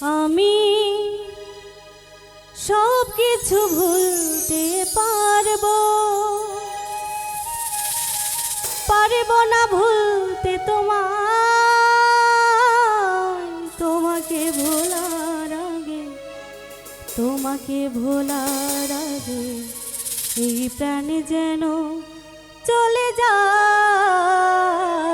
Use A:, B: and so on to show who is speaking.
A: আমি সব কিছু ভুলতে পারব। পারব না ভুলতে তোমার তোমাকে ভোলার আগে, তোমাকে ভোলার আগে, এই প্রাণে যেন চলে যায়।